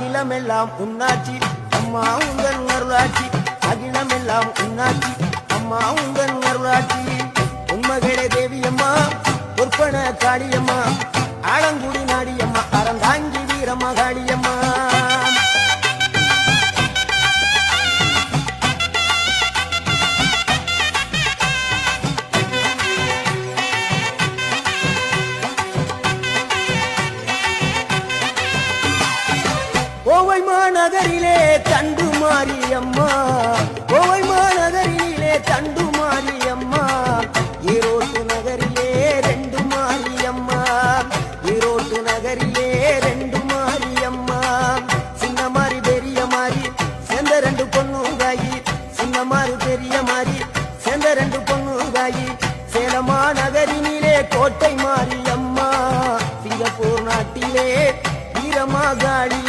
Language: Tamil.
அகிலமெல்லாம் உன்னாச்சி அம்மா உங்கள் அருளாட்சி. அகிலமெல்லாம் உன்னாச்சி அம்மா உங்கள் அருளாச்சி உண்மகளே தேவியம்மா பொற்பன காளியம்மா. ஆலங்குடி நாடியம்மா அறந்தாங்கி வீரம்மா காளிய கோவை மாநகரிலே தண்டு மாரியம்மா. கோவை மாநகரிலே தண்டு மாரியம்மா. ஈரோட்டு நகரிலே ரெண்டு மாரியம்மா. ஈரோட்டு நகரிலே ரெண்டு மாரியம்மா. சின்ன மாறி பெரிய மாறி சேர்ந்த ரெண்டு பொண்ணுங்காயி. சின்ன மாறி பெரிய மாறி சேர்ந்த ரெண்டு பொண்ணுங்காயி. சேலமா நகரினிலே கோட்டை மாரியம்மா. சிங்கப்பூர் நாட்டிலே வீரமா காளியம்